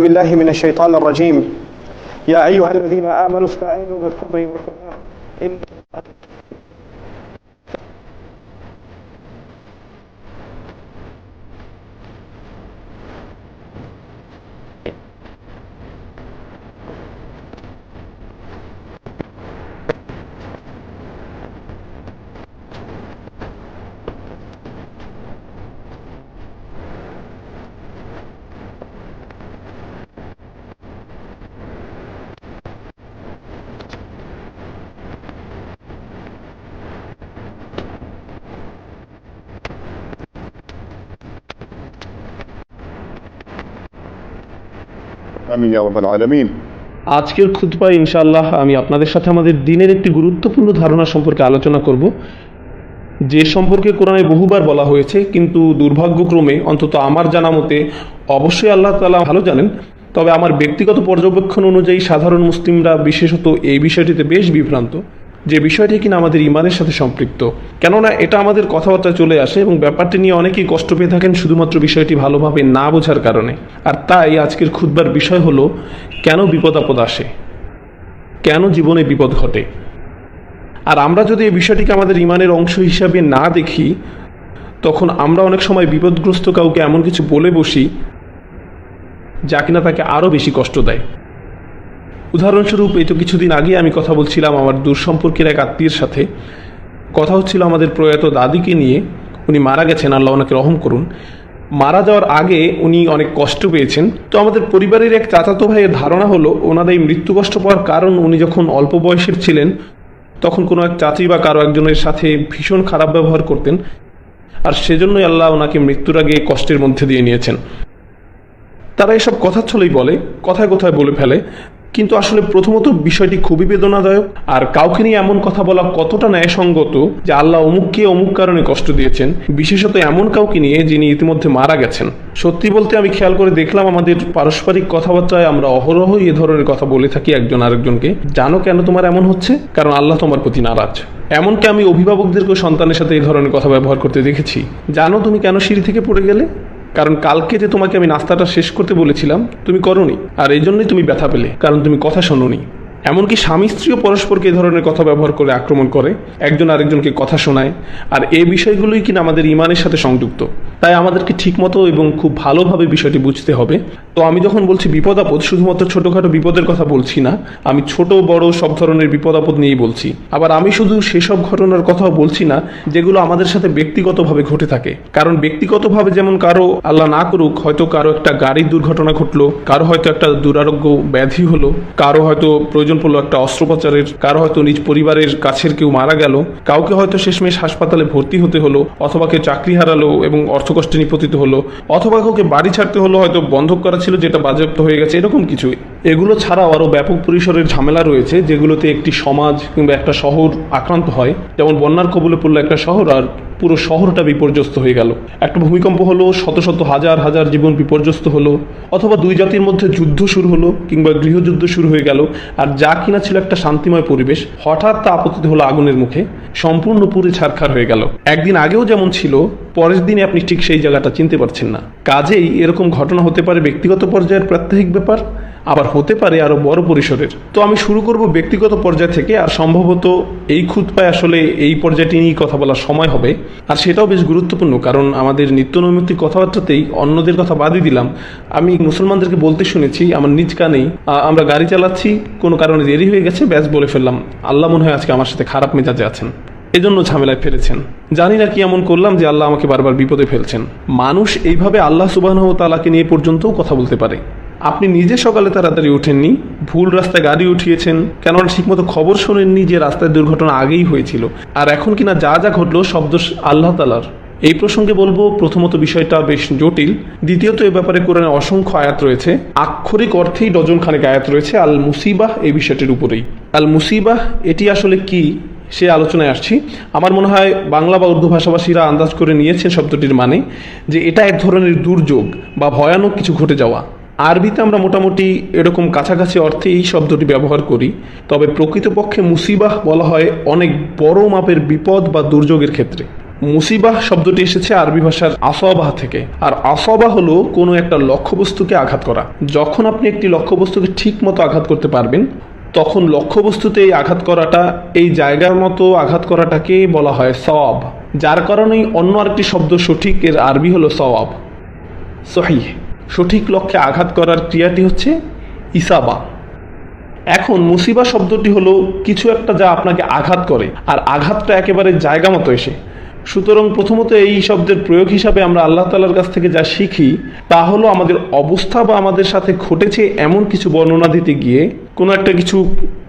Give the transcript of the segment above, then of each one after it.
بالله من الشيطان الرجيم. يا أيها الذين آمنوا استعينوا بالصبر والصلاة. إن আজকের খুতবায় ইনশাল্লাহ আমি আপনাদের সাথে আমাদের দিনের একটি গুরুত্বপূর্ণ ধারণা সম্পর্কে আলোচনা করব। যে সম্পর্কে কোরআনে বহুবার বলা হয়েছে, কিন্তু দুর্ভাগ্যক্রমে অন্তত আমার জানা মতে অবশ্যই আল্লাহ তালা ভালো জানেন। তবে আমার ব্যক্তিগত পর্যবেক্ষণ অনুযায়ী সাধারণ মুসলিমরা বিশেষত এই বিষয়টিতে বেশ বিভ্রান্ত। যে বিষয়টি কিনা আমাদের ইমানের সাথে সম্পৃক্ত। কেননা এটা আমাদের কথাবার্তা চলে আসে এবং ব্যাপারটি নিয়ে অনেকেই কষ্ট পেয়ে থাকেন শুধুমাত্র বিষয়টি ভালোভাবে না বোঝার কারণে। আর তাই আজকের খুদবার বিষয় হলো, কেন বিপদ আপদ আসে? কেন জীবনে বিপদ ঘটে? আর আমরা যদি এই বিষয়টিকে আমাদের ইমানের অংশ হিসাবে না দেখি, তখন আমরা অনেক সময় বিপদগ্রস্ত কাউকে এমন কিছু বলে বসি, যা কিনা তাকে আরও বেশি কষ্ট দেয়। উদাহরণস্বরূপ, এই তো কিছুদিন আগে আমি কথা বলছিলাম আমার দূর সম্পর্কের এক আত্মীয়ের সাথে। কথা হচ্ছিল আমাদের প্রয়াত দাদিকে নিয়ে। উনি মারা গেছেন, আল্লাহ ওনাকে রহম করুন। মারা যাওয়ার আগে উনি অনেক কষ্ট পেয়েছেন। তো আমাদের পরিবারের এক চাচাতো ভাইয়ের ধারণা হলো, ওনাদের এই মৃত্যু কষ্ট পাওয়ার কারণ উনি যখন অল্প বয়সের ছিলেন, তখন কোনো এক চাচি বা কারও একজনের সাথে ভীষণ খারাপ ব্যবহার করতেন। আর সেজন্যই আল্লাহ ওনাকে মৃত্যুর আগে কষ্টের মধ্যে দিয়ে নিয়েছেন। তারা এসব কথা ছলেই বলে, কথায় কথায় বলে ফেলে। কিন্তু আসলে প্রথমত বিষয়টি খুবই বেদনাদায়ক। আর কাউকে নিয়ে এমন কথা বলা কতটা ন্যায়সঙ্গত যে আল্লাহ অমুককে অমুক কারণে কষ্ট দিয়েছেন, বিশেষত এমন কাউকে নিয়ে যিনি ইতিমধ্যে মারা গেছেন। সত্যি বলতে আমি খেয়াল করে দেখলাম আমাদের পারস্পরিক কথাবার্তায় আমরা অহরহ এ ধরনের কথা বলে থাকি একজন আরেকজনকে। জানো কেন তোমার এমন হচ্ছে? কারণ আল্লাহ তোমার প্রতি নারাজ। এমনকি আমি অভিভাবকদেরকেও সন্তানের সাথে এই ধরনের কথা ব্যবহার করতে দেখেছি। জানো তুমি কেন সিঁড়ি থেকে পড়ে গেলে? কারণ কালকে যে তোমাকে আমি নাস্তাটা শেষ করতে বলেছিলাম, তুমি করনি, আর এই জন্যই তুমি ব্যথা পেলে, কারণ তুমি কথা শোনোনি। এমনকি স্বামী স্ত্রীও পরস্পরকে এই ধরনের কথা ব্যবহার করে আক্রমণ করে, একজন আরেকজনকে কথা শোনায়, আর এই বিষয়গুলোই কিনা আমাদের ইমানের সাথে সংযুক্ত। তাই আমাদেরকে ঠিকমতো এবং খুব ভালোভাবে বিষয়টি বুঝতে হবে। তো আমি যখন বলছি বিপদ আপদ, শুধুমাত্র ছোটোখাটো বিপদের কথা বলছি না, আমি ছোট, বড় সব ধরনের বিপদ আপদ নিয়েই বলছি। আবার আমি শুধু সেসব ঘটনার কথাও বলছি না, যেগুলো আমাদের সাথে ব্যক্তিগতভাবে ঘটে থাকে। কারণ ব্যক্তিগতভাবে যেমন কারও আল্লাহ না করুক, হয়তো কারও একটা গাড়ির দুর্ঘটনা ঘটলো, কারও হয়তো একটা দুরারোগ্য ব্যাধি হলো, কারও হয়তো প্রয়োজন পড়ল একটা অস্ত্রোপচারের। কারও হয়তো নিজ পরিবারের কাছের কেউ মারা গেল। কাউকে হয়তো শেষমেশ হাসপাতালে ভর্তি হতে হলো, অথবা কেউ চাকরি হারালো এবং অর্থকষ্টে নিপতিত হলো, অথবা কাউকে বাড়ি ছাড়তে হলো, হয়তো বন্ধক করা ছিল যেটা বাজেয়াপ্ত হয়ে গেছে, এরকম কিছুই। এগুলো ছাড়াও আরও ব্যাপক পরিসরের ঝামেলা রয়েছে, যেগুলোতে একটি সমাজ কিংবা একটা শহর আক্রান্ত হয়। যেমন বন্যার কবলে পড়ল একটা শহর আর পুরো শহরটা বিপর্যস্ত হয়ে গেল। একটা ভূমিকম্প হলো, শত শত হাজার হাজার জীবন বিপর্যস্ত হলো, অথবা দুই জাতির মধ্যে যুদ্ধ শুরু হলো কিংবা গৃহযুদ্ধ শুরু হয়ে গেল, আর যা কিনা ছিল একটা শান্তিময় পরিবেশ, হঠাৎ তা আপত্তি হলো আগুনের মুখে, সম্পূর্ণ পুরে ছারখার হয়ে গেল। একদিন আগেও যেমন ছিল, পরের দিনে আপনি ঠিক সেই জায়গাটা চিনতে পারছেন না। কাজেই এরকম ঘটনা হতে পারে ব্যক্তিগত পর্যায়ের প্রাত্যহিক ব্যাপার আবার হতে পারে আরও বড় পরিসরের। তো আমি শুরু করব ব্যক্তিগত পর্যায় থেকে, আর সম্ভবত এই খুতপায় আসলে এই পর্যায়টি নিয়েই কথা বলার সময় হবে। আর সেটাও বেশ গুরুত্বপূর্ণ, কারণ আমাদের নিত্য নৈমিত্তিক কথাবার্তাতেই অন্যদের কথা বাদই দিলাম। আমি মুসলমানদেরকে বলতে শুনেছি, আমার নিজ কানেই আমরা গাড়ি চালাচ্ছি, কোনো কারণে দেরি হয়ে গেছে, ব্যাস বলে ফেললাম। আল্লাহ মনে হয় আজকে আমার সাথে খারাপ মেজাজে আছেন। এজন্য ঝামেলায় ফেলেছেন। জানি না কি এমন করলাম যে আল্লাহ আমাকে বারবার বিপদে ফেলছেন। মানুষ এইভাবে আল্লাহ সুবাহ তালাকে নিয়ে পর্যন্তও কথা বলতে পারে। আপনি নিজে সকালে তাড়াতাড়ি ওঠেননি, ভুল রাস্তায় গাড়ি উঠিয়েছেন, কেননা ঠিকমতো খবর শোনেননি যে রাস্তায় দুর্ঘটনা আগেই হয়েছিল। আর এখন কিনা যা যা ঘটলো শব্দ আল্লাহ তালার এই প্রসঙ্গে বলব, প্রথমত বিষয়টা বেশ জটিল। দ্বিতীয়ত এ ব্যাপারে কোরআনে অসংখ্য আয়াত রয়েছে। আক্ষরিক অর্থেই ডজন খানেক আয়াত রয়েছে আল মুসিবাহ এই বিষয়টির উপরেই। আল মুসিবাহ এটি আসলে কি সে আলোচনায় আসছি। আমার মনে হয় বাংলা বা উর্দু ভাষাভাষীরা আন্দাজ করে নিয়েছেন শব্দটির মানে যে এটা এক ধরনের দুর্যোগ বা ভয়ানক কিছু ঘটে যাওয়া। আরবিতে আমরা মোটামুটি এরকম কাছাকাছি অর্থে এই শব্দটি ব্যবহার করি, তবে প্রকৃতপক্ষে মুসিবাহ বলা হয় অনেক বড় মাপের বিপদ বা দুর্যোগের ক্ষেত্রে। মুসিবাহ শব্দটি এসেছে আরবি ভাষার আসবাহ থেকে, আর আসবা হলো কোনো একটা লক্ষ্যবস্তুকে আঘাত করা। যখন আপনি একটি লক্ষ্যবস্তুকে ঠিক মতো আঘাত করতে পারবেন, তখন লক্ষ্যবস্তুতে এই আঘাত করাটা, এই জায়গার মতো আঘাত করাটাকে বলা হয় সওয়াব, যার কারণেই অন্য আরেকটি শব্দ সঠিক, এর আরবি হলো সওয়াব। সহি সঠিক লক্ষ্যে আঘাত করার ক্রিয়াটি হচ্ছে ইসাবা। এখন মুসিবা শব্দটি হলো কিছু একটা যা আপনাকে আঘাত করে, আর আঘাতটা একেবারে জায়গা মতো এসে। সুতরাং প্রথমত এই শব্দের প্রয়োগ হিসাবে আমরা আল্লাহ তালার কাছ থেকে যা শিখি, তা হলো আমাদের অবস্থা বা আমাদের সাথে ঘটেছে এমন কিছু বর্ণনা দিতে গিয়ে কোনো একটা কিছু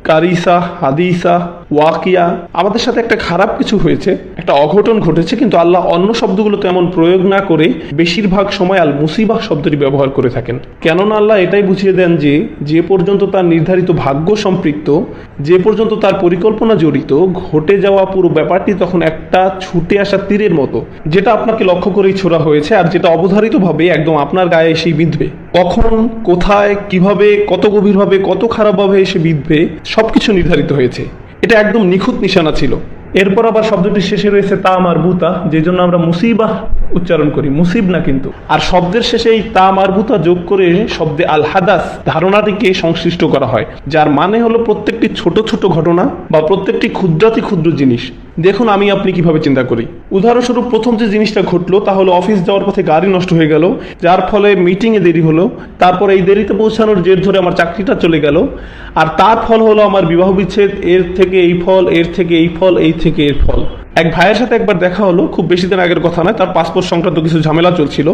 কারিসা, হাদিসা, ওয়াকিয়া। আমাদের সাথে একটা খারাপ কিছু হয়েছে, একটা অঘটন ঘটেছে, কিন্তু আল্লাহ অন্য শব্দগুলো তেমন প্রয়োগ না করে বেশিরভাগ সময় আল মুসিবাহ শব্দটি ব্যবহার করে থাকেন। কেননা আল্লাহ এটাই বুঝিয়ে দেন যে যে পর্যন্ত তার নির্ধারিত ভাগ্য সম্পৃক্ত, যে পর্যন্ত তার পরিকল্পনা জড়িত, ঘটে যাওয়া পুরো ব্যাপারটি তখন একটা ছুটে আসা তীরের মতো, যেটা আপনাকে লক্ষ্য করেই ছোড়া হয়েছে আর যেটা অবধারিতভাবে একদম আপনার গায়ে এসেই বিঁধবে। কখন, কোথায়, কীভাবে, কত গভীরভাবে, কত খারাপভাবে এসে বিঁধবে সবকিছু নির্ধারিত হয়েছে। এটা একদম নিখুঁত নিশানা ছিল। এরপর আবার শব্দটির শেষে রয়েছে তাম আর বুতা যে জন্য আমরা মুসিবাহ উচ্চারণ করি। মুসিব না কিন্তু। আর শব্দের শেষে এই তাম আর বুতা যোগ করে শব্দে আল হাদাস ধারণাটিকে সংশ্লিষ্ট করা হয়, যার মানে হলো প্রত্যেকটি ছোট ছোট ঘটনা বা প্রত্যেকটি ক্ষুদ্রাতি ক্ষুদ্র জিনিস। দেখুন, আমি আপনি কীভাবে চিন্তা করি। উদাহরণস্বরূপ, প্রথম যে জিনিসটা ঘটলো, তা হলো অফিস যাওয়ার পথে গাড়ি নষ্ট হয়ে গেল, যার ফলে মিটিংয়ে দেরি হলো, তারপর এই দেরিতে পৌঁছানোর জের ধরে আমার চাকরিটা চলে গেল, আর তার ফল হলো আমার বিবাহ বিচ্ছেদ, এর থেকে এই ফল, এর থেকে এই ফল, এই থেকে এর ফল। এক ভাইয়ের সাথে একবার দেখা হলো, খুব বেশি দিন আগের কথা নয়, তার পাসপোর্ট সংক্রান্ত কিছু ঝামেলা চলছিল।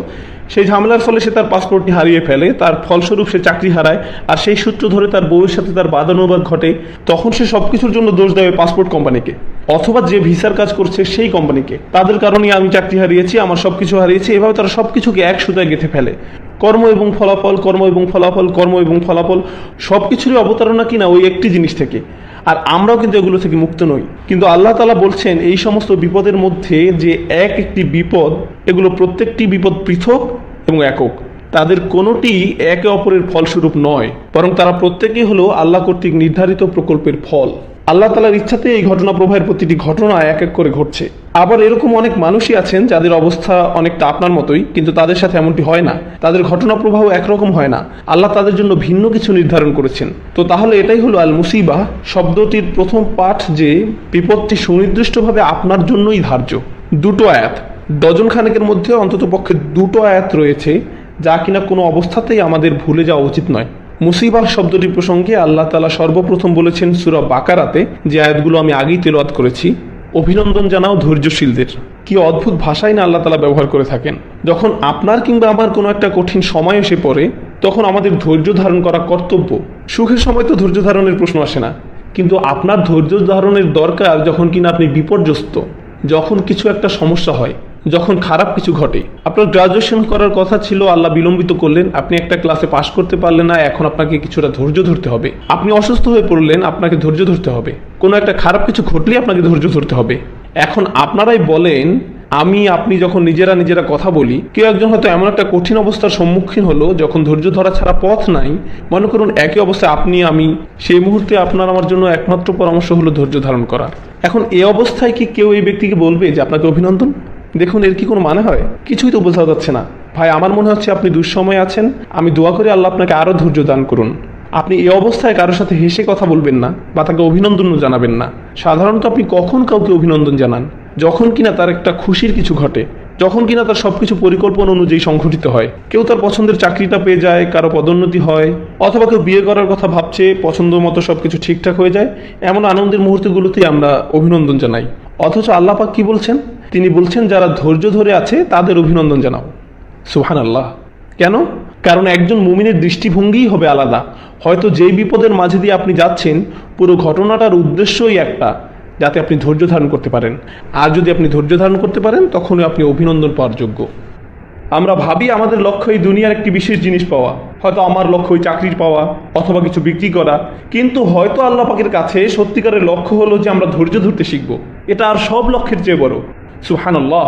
সেই ঝামেলার ফলে সে তার পাসপোর্টটি হারিয়ে ফেলে, তার ফলস্বরূপ সে চাকরি হারায়, আর সেই সূত্র ধরে তার বউয়ের সাথে তার বাদানুবাদ ঘটে। তখন সে সব কিছুর জন্য দোষ দেয় পাসপোর্ট কোম্পানিকে। অথবা যে ভিসার কাজ করছে সেই কোম্পানিকে। তাদের কারণে আমি চাকরি হারিয়েছি, আমার সব কিছু হারিয়েছি, এভাবে তারা সব কিছুকে এক সুতায় গেঁথে ফেলে। কর্ম এবং ফলাফল, কর্ম এবং ফলাফল, কর্ম এবং ফলাফল সব কিছুরই অবতারণা কিনা ওই একটি জিনিস থেকে। আর আমরাও কিন্তু এগুলো থেকে মুক্ত নই। কিন্তু আল্লাহ তালা বলছেন, এই সমস্ত বিপদের মধ্যে যে এক একটি বিপদ, এগুলো প্রত্যেকটি বিপদ পৃথক এবং একক। তাদের কোনোটি একে অপরের ফলস্বরূপ নয়, বরং তারা প্রত্যেকেই হলো আল্লাহ কর্তৃক নির্ধারিত প্রকল্পের ফল। আল্লাহ তালার ইচ্ছাতে এই ঘটনা প্রবাহের প্রতিটি ঘটনা এক এক করে ঘটছে। আবার এরকম অনেক মানুষই আছেন যাদের অবস্থা অনেকটা আপনার মতোই, কিন্তু তাদের সাথে এমনটি হয় না। তাদের ঘটনা প্রবাহ একরকম হয় না। আল্লাহ তাদের জন্য ভিন্ন কিছু নির্ধারণ করেছেন। তো তাহলে এটাই হলো আল মুসিবা শব্দটির প্রথম পাঠ যে বিপদটি সুনির্দিষ্টভাবে আপনার জন্যই ধার্য। দুটো আয়াত। ডজন খানেকের মধ্যে অন্তত পক্ষে দুটো আয়াত রয়েছে, যা কিনা কোনো অবস্থাতেই আমাদের ভুলে যাওয়া উচিত নয়। মুসিবাহ শব্দটি প্রসঙ্গে আল্লাহ তালা সর্বপ্রথম বলেছেন সুরা বাকারাতে, যে আয়াতগুলো আমি আগেই তেলাওয়াত করেছি। অভিনন্দন জানাও ধৈর্যশীলদের। কি অদ্ভুত ভাষাই না আল্লাহ তালা ব্যবহার করে থাকেন। যখন আপনার কিংবা আমার কোনো একটা কঠিন সময় এসে পড়ে, তখন আমাদের ধৈর্য ধারণ করা কর্তব্য। সুখের সময় তো ধৈর্য ধারণের প্রশ্ন আসে না। কিন্তু আপনার ধৈর্য ধারণের দরকার যখন কিনা আপনি বিপর্যস্ত, যখন কিছু একটা সমস্যা হয়। যখন খারাপ কিছু ঘটে, আপনার গ্রাজুয়েশন করার কথা ছিল, আল্লাহ বিলম্বিত করলেন, আপনি একটা ক্লাসে পাশ করতে পারলেন না, এখন আপনাকে কিছুটা ধৈর্য ধরতে হবে। আপনি অসুস্থ হয়ে পড়লেন, আপনাকে ধৈর্য ধরতে হবে। কোনো একটা খারাপ কিছু ঘটলে আপনাকে ধৈর্য ধরতে হবে। এখন আপনারাই বলেন, আমি, আপনি যখন নিজেরা নিজেরা কথা বলি, কেউ একজন হয়তো এমন একটা কঠিন অবস্থার সম্মুখীন হলো, যখন ধৈর্য ধরা ছাড়া পথ নাই, মনে করুন একই অবস্থায় আপনি, আমি, সেই মুহূর্তে আপনার আমার জন্য একমাত্র পরামর্শ হলো ধৈর্য ধারণ করা। এখন এ অবস্থায় কি কেউ এই ব্যক্তিকে বলবে যে আপনাকে অভিনন্দন? দেখুন, এর কি কোনো মানে হয়? কিছুই তো বোঝা যাচ্ছে না। ভাই, আমার মনে হচ্ছে আপনি দুঃসময় আছেন। আমি দোয়া করি আল্লাহ আপনাকে আরও ধৈর্য দান করুন। আপনি এই অবস্থায় কারোর সাথে হেসে কথা বলবেন না বা তাকে অভিনন্দনও জানাবেন না। সাধারণত আপনি কখন কাউকে অভিনন্দন জানান? যখন কিনা তার একটা খুশির কিছু ঘটে, যখন কিনা তার সবকিছু পরিকল্পনা অনুযায়ী সংঘটিত হয়। কেউ তার পছন্দের চাকরিটা পেয়ে যায়, কারও পদোন্নতি হয়, অথবা কেউ বিয়ে করার কথা ভাবছে, পছন্দ মতো সবকিছু ঠিকঠাক হয়ে যায়, এমন আনন্দের মুহূর্তগুলোতেই আমরা অভিনন্দন জানাই। অথচ আল্লাপাক কি বলছেন? তিনি বলছেন, যারা ধৈর্য ধরে আছে, তাদের অভিনন্দন জানাও। সুহান আল্লাহ কেন? কারণ একজন মুমিনের দৃষ্টিভঙ্গিই হবে আলাদা। হয়তো যেই বিপদের মাঝে দিয়ে আপনি যাচ্ছেন, পুরো ঘটনাটার উদ্দেশ্যই একটা, যাতে আপনি ধৈর্য ধারণ করতে পারেন। আর যদি আপনি ধৈর্য ধারণ করতে পারেন, তখনই আপনি অভিনন্দন পাওয়ার যোগ্য। আমরা ভাবি আমাদের লক্ষ্য এই দুনিয়ার একটি বিশেষ জিনিস পাওয়া। হয়তো আমার লক্ষ্য ওই চাকরির পাওয়া, অথবা কিছু বিক্রি করা। কিন্তু হয়তো আল্লাহ পাকের কাছে সত্যিকারের লক্ষ্য হলো যে আমরা ধৈর্য ধরতে শিখব। এটা আর সব লক্ষ্যের চেয়ে বড়। সুহানাল্লাহ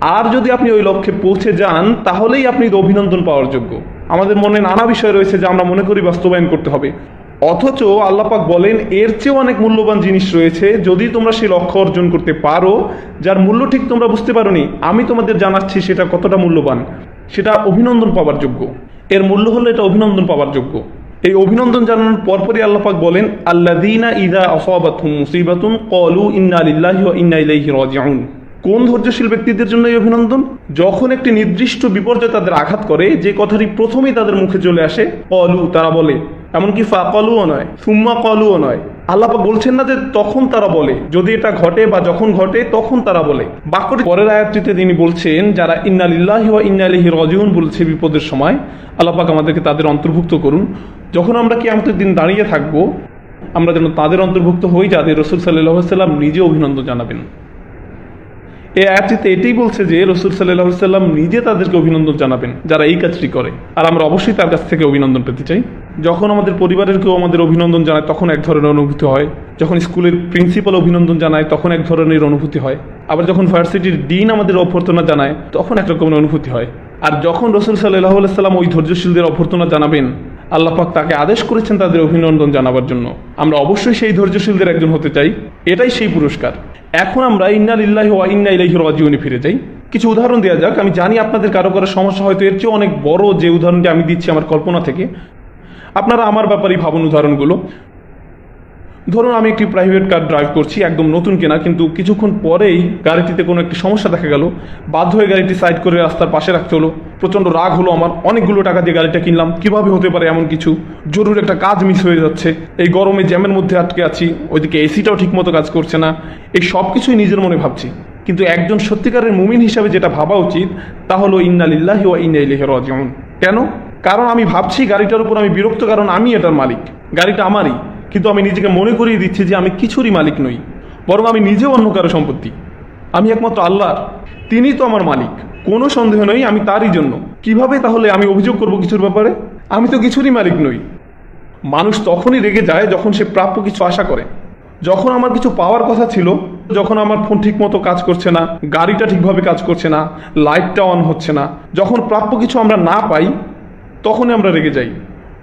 আর যদি আপনি ওই লক্ষ্যে পৌঁছে যান, তাহলেই আপনি অভিনন্দন পাওয়ার যোগ্য। আমাদের মনে নানা বিষয় রয়েছে যা আমরা মনে করি বাস্তবায়ন করতে হবে। অথচ আল্লাপাক বলেন, এর চেয়েও অনেক মূল্যবান জিনিস রয়েছে, যদি তোমরা সেই লক্ষ্য অর্জন করতে পারো, যার মূল্য ঠিক তোমরা বুঝতে পারোনি, আমি তোমাদের জানাচ্ছি সেটা কতটা মূল্যবান। সেটা অভিনন্দন পাওয়ার যোগ্য। এর মূল্য হলো এটা অভিনন্দন পাওয়ার যোগ্য। এই অভিনন্দন জানানোর পরপরই আল্লাপাক বলেন আল্লাদিনা ইদা আসাবাতুম মুসিবাতুন কলু ইন্না লিল্লাহি ওয়া ইন্না ইলাইহি রাজিউন। কোন ধৈর্যশীল ব্যক্তিদের জন্য এই অভিনন্দন? যখন একটি নির্দিষ্ট বিপর্যয় তাদের আঘাত করে, যে কথাটি প্রথমেই তাদের মুখে চলে আসে, কলু তারা বলে। এমনকি ফা কলুও নয়, সুম্মা কলুও নয়। আল্লাপা বলছেন না যে তখন তারা বলে। যদি এটা ঘটে বা যখন ঘটে, তখন তারা বলে। বাক্যটি পরের আয়াতটিতে তিনি বলছেন, যারা ইন্নালিল্লাহি ওয়া ইন্নালিহি রাজিউন বলছে বিপদের সময় আল্লাপাক আমাদেরকে তাদের অন্তর্ভুক্ত করুন। যখন আমরা কি আমাদের দিন দাঁড়িয়ে থাকব, আমরা যেন তাদের অন্তর্ভুক্ত হই যাদের রসুল সাল্লাহ সাল্লাম নিজে অভিনন্দন জানাবেন। এই আয়াতটিতে এটাই বলছে যে রসুল সাল্লাহ সাল্লাম নিজে তাদেরকে অভিনন্দন জানাবেন, যারা এই কাজটি করে। আর আমরা অবশ্যই তার কাছ থেকে অভিনন্দন পেতে চাই। যখন আমাদের পরিবারের কেউ আমাদের অভিনন্দন জানায়, তখন এক ধরনের অনুভূতি হয়। যখন স্কুলের প্রিন্সিপাল অভিনন্দন জানায়, তখন এক ধরনের অনুভূতি হয়। আবার যখন ভার্সিটির ডিন আমাদের অভ্যর্থনা জানায়, তখন এক রকমের অনুভূতি হয়। আর যখন রসুল সাল্লাহ সাল্লাম ওই ধৈর্যশীলদের অভ্যর্থনা জানাবেন আল্লাপাক তাকে আদেশ করেছেন তাদের অভিনন্দন জানাবার জন্য। আমরা অবশ্যই সেই ধৈর্যশীলদের একজন হতে চাই, এটাই সেই পুরস্কার। এখন আমরা ইন্না লিল্লাহি ওয়া ইন্না ইলাইহি রাজিউনে ফিরে যাই। কিছু উদাহরণ দেওয়া যাক, আমি জানি আপনাদের কারও কারও সমস্যা হয়তো এর চেয়ে অনেক বড় যে উদাহরণটি আমি দিচ্ছি আমার কল্পনা থেকে। আপনারা আমার ব্যাপারেই ভাবুন উদাহরণগুলো। ধরুন আমি একটি প্রাইভেট কার ড্রাইভ করছি, একদম নতুন কেনা, কিন্তু কিছুক্ষণ পরেই গাড়িটিতে কোনো একটি সমস্যা দেখা গেল। বাধ্য হয়ে গাড়িটি সাইড করে রাস্তার পাশে রাখতে হলো। প্রচণ্ড রাগ হলো আমার, অনেকগুলো টাকা দিয়ে গাড়িটা কিনলাম। কীভাবে হতে পারে এমন কিছু? জরুরি একটা কাজ মিস হয়ে যাচ্ছে। এই গরমে জ্যামের মধ্যে আটকে আছি, ওইদিকে এসিটাও ঠিকমতো কাজ করছে না। এই সব কিছুই নিজের মনে ভাবছি। কিন্তু একজন সত্যিকারের মুমিন হিসাবে যেটা ভাবা উচিত, তা হলো ইন্নালিল্লাহি ওয়া ইন্না ইলাইহি রাজিউন কেন? কারণ আমি ভাবছি গাড়িটার উপর আমি বিরক্ত, কারণ আমি এটার মালিক। গাড়িটা আমারই। কিন্তু আমি নিজেকে মনে করিয়ে দিচ্ছি যে আমি কিছুরই মালিক নই, বরং আমি নিজেও অন্য কারও সম্পত্তি। আমি একমাত্র আল্লাহর, তিনি তো আমার মালিক। কোনো সন্দেহ নেই, আমি তারই জন্য। কীভাবে তাহলে আমি অভিযোগ করব কিছুর ব্যাপারে? আমি তো কিছুরই মালিক নই। মানুষ তখনই রেগে যায় যখন সে প্রাপ্য কিছু আশা করে। যখন আমার কিছু পাওয়ার কথা ছিল, যখন আমার ফোন ঠিকমতো কাজ করছে না, গাড়িটা ঠিকভাবে কাজ করছে না, লাইটটা অন হচ্ছে না, যখন প্রাপ্য কিছু আমরা না পাই, তখনই আমরা রেগে যাই।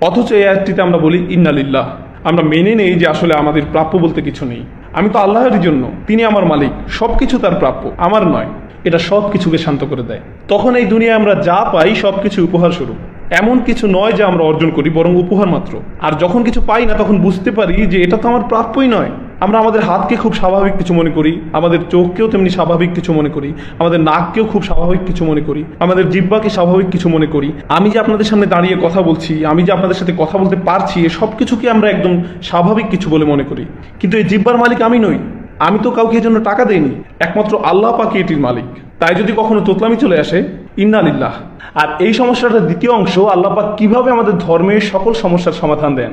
অথচ এই আয়াতটিতে আমরা বলি, ইন্নালিল্লাহ। আমরা মেনে নেই যে আসলে আমাদের প্রাপ্য বলতে কিছু নেই। আমি তো আল্লাহরই জন্য, তিনি আমার মালিক সব কিছু তার প্রাপ্য। আমার নয়, এটা সব কিছুকে শান্ত করে দেয়। তখন এই দুনিয়ায় আমরা যা পাই সব কিছু উপহার স্বরূপ। এমন কিছু নয় যে আমরা অর্জন করি, বরং উপহার মাত্র। আর যখন কিছু পাই না, তখন বুঝতে পারি যে এটা তো আমার প্রাপ্যই নয়। আমরা আমাদের হাতকে খুব স্বাভাবিক কিছু মনে করি, আমাদের চোখকেও তেমনি স্বাভাবিক কিছু মনে করি, আমাদের নাককেও খুব স্বাভাবিক কিছু মনে করি, আমাদের জিব্বাকে স্বাভাবিক কিছু মনে করি। আমি যে আপনাদের সামনে দাঁড়িয়ে কথা বলছি, আমি যে আপনাদের সাথে কথা বলতে পারছি, এ সব কিছুকে আমরা একদম স্বাভাবিক কিছু বলে মনে করি। কিন্তু এই জিব্বার মালিক আমি নই। আমি তো কাউকে এর জন্য টাকা দেইনি। একমাত্র আল্লাহ পাকি এটির মালিক। তাই যদি কখনো তোতলামি চলে আসে ইন্নালিল্লাহ আর এই সমস্যাটার দ্বিতীয় অংশ আল্লাহ পাক কীভাবে আমাদের ধর্মের সকল সমস্যার সমাধান দেন?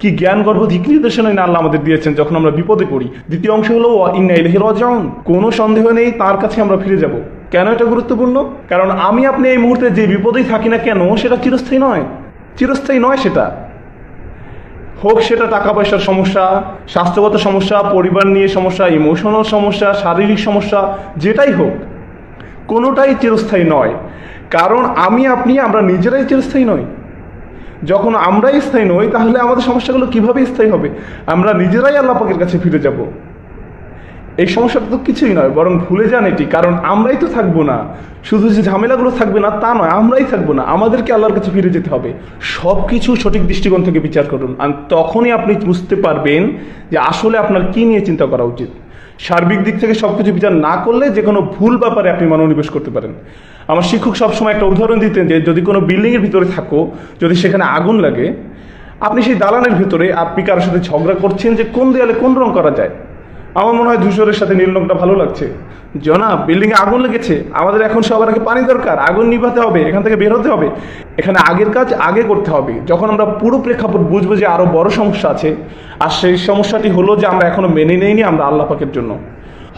কি জ্ঞান, গর্ভ দিক নির্দেশনাই না আল্লাহ আমাদের দিয়েছেন যখন আমরা বিপদে পড়ি? দ্বিতীয় অংশ হলো ইন্না ইলাইহি রাজিউন। কোনো সন্দেহ নেই, তার কাছে আমরা ফিরে যাব। কেন এটা গুরুত্বপূর্ণ? কারণ আমি আপনি এই মুহূর্তে যে বিপদেই থাকি না কেন, সেটা চিরস্থায়ী নয়। চিরস্থায়ী নয় সেটা। হোক সেটা টাকা পয়সার সমস্যা, স্বাস্থ্যগত সমস্যা, পরিবার নিয়ে সমস্যা ইমোশনাল সমস্যা, শারীরিক সমস্যা, যেটাই হোক। কোনোটাই চিরস্থায়ী নয়। কারণ আমি, আপনি, আমরা নিজেরাই চিরস্থায়ী নই। যখন আমরাই স্থায়ী নই, তাহলে আমাদের সমস্যাগুলো কীভাবে স্থায়ী হবে? আমরা নিজেরাই আল্লাহ পাকের কাছে ফিরে যাব। এই সমস্যাটা তো কিছুই নয়, বরং ভুলে যান এটি। কারণ আমরাই তো থাকব না। শুধু যে ঝামেলাগুলো থাকবে না, তা নয়, আমরাই থাকব না। আমাদেরকে আল্লাহর কাছে ফিরে যেতে হবে। সব কিছু সঠিক দৃষ্টিকোণ থেকে বিচার করুন। আর তখনই আপনি বুঝতে পারবেন যে আসলে আপনার কি নিয়ে চিন্তা করা উচিত। সার্বিক দিক থেকে সব কিছু বিচার না করলে যে কোনো ভুল ব্যাপারে আপনি মনোনিবেশ করতে পারেন। আমার শিক্ষক সবসময় একটা উদাহরণ দিতেন যে, যদি কোনো বিল্ডিংয়ের ভিতরে থাকো, যদি সেখানে আগুন লাগে, আপনি সেই দালানের ভিতরে আপনি কারোর সাথে ঝগড়া করছেন যে কোন দেয়ালে কোন রং করা যায়? আমার মনে হয় ধূসরের সাথে নীল রংটা ভালো লাগছে। জনা বিল্ডিং এ আগুন লেগেছে। আমাদের এখন সবার আগে পানি দরকার, আগুন নিভাতে হবে, এখান থেকে বের হতে হবে। এখানে আগের কাজ আগে করতে হবে। যখন আমরা পুরো প্রেক্ষাপট বুঝব যে আরও বড় সমস্যা আছে, আর সেই সমস্যাটি হলো যে আমরা এখনও মেনে নেইনি আমরা আল্লাহ পাকের জন্য।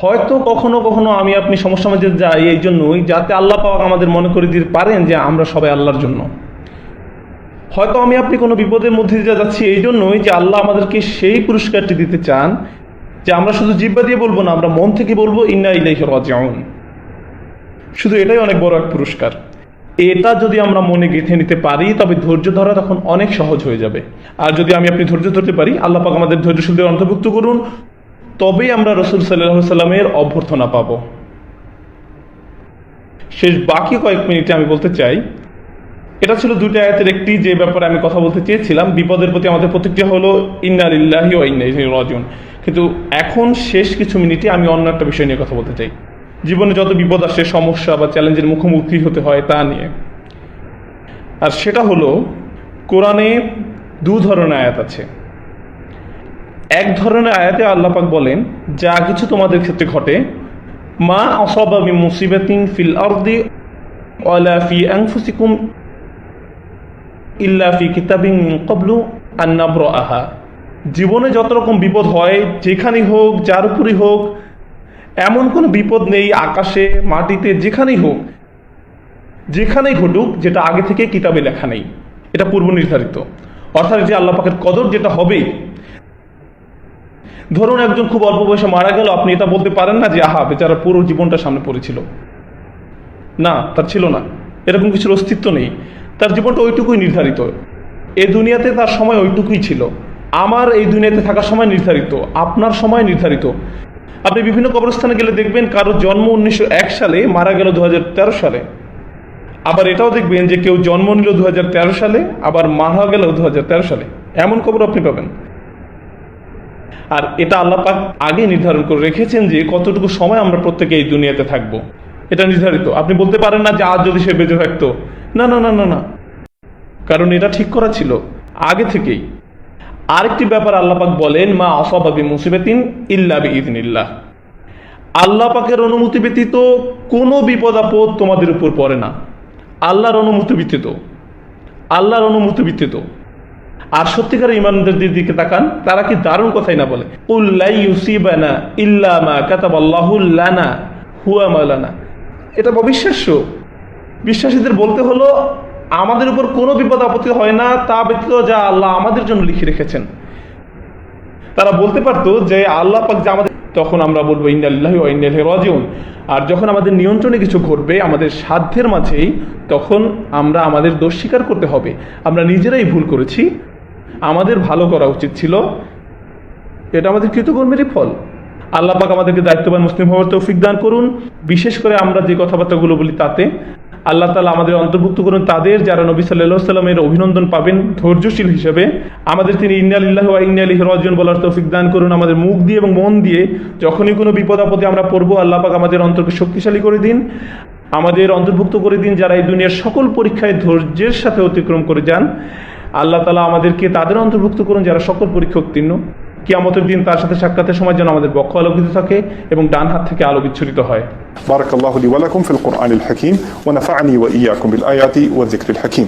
হয়তো কখনো কখনো আমি আপনি সমস্যার মধ্যে যাই এই জন্যই যাতে আল্লাহ পাক আমাদের মনে করে দিতে পারেন যে আমরা সবাই আল্লাহর জন্য। হয়তো আমি আপনি কোনো বিপদের মধ্যে দিয়ে যাচ্ছি এই জন্যই যে আল্লাহ আমাদেরকে সেই পুরস্কারটি দিতে চান যে আমরা শুধু জিব্বা দিয়ে বলব না, আমরা মন থেকে বলব, ইন্না ইলাইহি রাজিউন। শুধু এটাই অনেক বড় এক পুরস্কার। এটা যদি আমরা মনে গেঁথে নিতে পারি, তবে ধৈর্য ধরা তখন অনেক সহজ হয়ে যাবে। আর যদি আমি আপনি ধৈর্য ধরতে পারি, আল্লাহ পাক আমাদের ধৈর্যশীলদের অন্তর্ভুক্ত করুন, তবেই আমরা রসুল সাল্লাহ সাল্লামের অভ্যর্থনা পাবো। শেষ বাকি কয়েক মিনিটে আমি বলতে চাই, এটা ছিল দুটি আয়াতের একটি, যে ব্যাপারে আমি কথা বলতে চেয়েছিলাম। বিপদের প্রতি আমাদের প্রতিক্রিয়া হলো, ইন্না লিল্লাহি ও ইন্না কিন্তু এখন শেষ কিছু মিনিটে আমি অন্য একটা বিষয় নিয়ে কথা বলতে চাই। জীবনে যত বিপদ আসে, সমস্যা বা চ্যালেঞ্জের মুখোমুখি হতে হয় তা নিয়ে। আর সেটা হলো, কোরআনে দু ধরনের আয়াত আছে। এক ধরনের আয়াতে আল্লাহ পাক বলেন, যা কিছু তোমাদের ক্ষেত্রে ঘটে, মা অসবা মি মুসিবাতিন ফিল আরদি ওয়ালা ফি আনফুসিকুম ইল্লা ফি কিতাবিন মিন ক্বাবলু আন নাবরাআহা। জীবনে যত রকম বিপদ হয়, যেখানেই হোক, যার উপরই হোক, এমন কোনো বিপদ নেই আকাশে, মাটিতে, যেখানেই হোক। যেখানেই ঘটুক, যেটা আগে থেকে কিতাবে লেখা নেই। এটা পূর্ব নির্ধারিত। অর্থাৎ যে আল্লাহ পাকের কদর যেটা হবে, ধরুন একজন খুব অল্প বয়সে মারা গেল, আপনি এটা বলতে পারেন না যে, আহা, বেচারা পুরো জীবনটা সামনে পড়েছিল। না, তার ছিল না। এরকম কিছুর অস্তিত্ব নেই। তার জীবনটা ওইটুকুই নির্ধারিত। এ দুনিয়াতে তার সময় ওইটুকুই ছিল। আমার এই দুনিয়াতে থাকার সময় নির্ধারিত, আপনার সময় নির্ধারিত। আপনি বিভিন্ন কবরস্থানে গেলে দেখবেন কারও জন্ম উনিশশো এক সালে, মারা গেল দু হাজার তেরো সালে। আবার এটাও দেখবেন যে কেউ জন্ম নিল দু হাজার তেরো সালে, আবার মারা গেল দু হাজার তেরো সালে। এমন খবর আপনি পাবেন। আর এটা আল্লাহ পাক আগে নির্ধারণ করে রেখেছেন যে কতটুকু সময় আমরা প্রত্যেকে এই দুনিয়াতে থাকব। এটা নির্ধারিত। আপনি বলতে পারেন না যে আজ যদি সে বেঁচে থাকতো। না না না না না। কারণ এটা ঠিক করা ছিল আগে থেকেই। আরেকটি ব্যাপার আল্লাহ পাক বলেন, মা অসবাবি মুসিবাতিন ইল্লা বিইذনিল্লাহ আল্লাহ পাকের অনুমতি ব্যতীত কোনো বিপদ আপদ তোমাদের উপর পড়ে না। আল্লাহর অনুমতি ব্যতীত। আল্লাহর অনুমতি ব্যতীত। আর সত্যিকার ইমানদের দিকে তাকান, তারা কি দারুণ কথাই না বলে? উল্লাই ইউসিবানা ইল্লা মা কাতাবাল্লাহু লানা হুয়া মাওলানা। এটা অবিশ্বাস্য। বিশ্বাসীদের বলতে হলো আমাদের উপর কোনো বিপদ আপত্তি হয় না, তা ব্যতীত যা আল্লাহ আমাদের জন্য লিখে রেখেছেন। তারা বলতে পারতো যে আল্লাহ পাক যে আমাদের তখন আমরা বলব ইন্দাল্লাহ ইন্দাল্লাহ রাজিউন। আর যখন আমাদের নিয়ন্ত্রণে কিছু ঘটবে, আমাদের সাধ্যের মাঝেই তখন আমরা আমাদের দোষ স্বীকার করতে হবে। আমরা নিজেরাই ভুল করেছি। আমাদের ভালো করা উচিত ছিল। এটা আমাদের কৃতকর্মেরই ফল। আল্লাহ পাক আমাদেরকে দায়িত্ববান মুসলিম হওয়ার তৌফিক দান করুন। বিশেষ করে আমরা যে কথাবার্তাগুলো বলি তাতে আল্লাহ তালা আমাদের অন্তর্ভুক্ত করুন। তাদের যারা নবী সাল্লাহ সাল্লামের অভিনন্দন পাবেন, ধৈর্যশীল হিসেবে, আমাদের তিনি ইন্নালিল্লাহ ইন্নালিহ রজন বলার তৌফিক দান করুন। আমাদের মুখ দিয়ে এবং মন দিয়ে যখনই কোনো বিপদ আপদে আমরা পড়ব, আল্লাহ পাক আমাদের অন্তরকে শক্তিশালী করে দিন। আমাদের অন্তর্ভুক্ত করে দিন যারা এই দুনিয়ার সকল পরীক্ষায় ধৈর্যের সাথে অতিক্রম করে যান। আল্লাহ তালা আমাদেরকে তাদের অন্তর্ভুক্ত করুন যারা সকল পরীক্ষা উত্তীর্ণ। কিয়ামতের দিন তার সাথে সাক্ষাতের সময় যেন আমাদের বক্ষ আলোকিত থাকে এবং ডান হাত থেকে আলো বিচ্ছুরিত হয় بارك الله لي ولكم في القرآن الحكيم ونفعني وإياكم بالآيات والذكر الحكيم